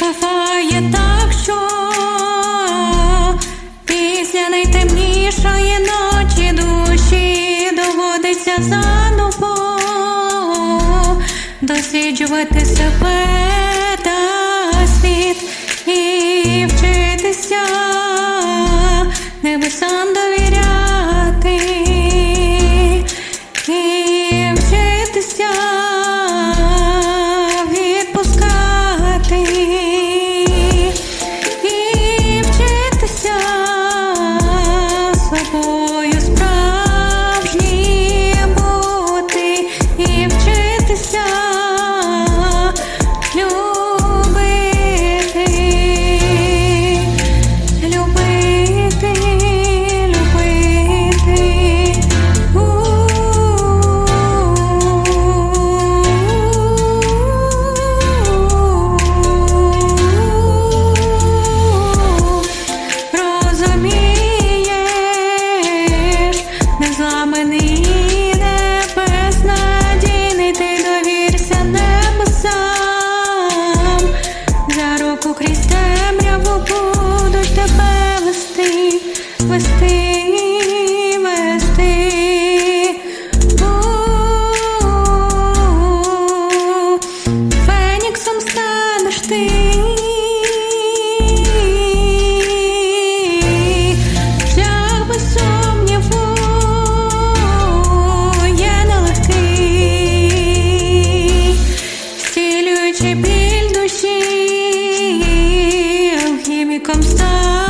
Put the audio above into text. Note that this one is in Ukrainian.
шафає так, що після найтемнішої ночі душі доводиться заново досліджувати себе та світ і вчитися небесам. escuridão. after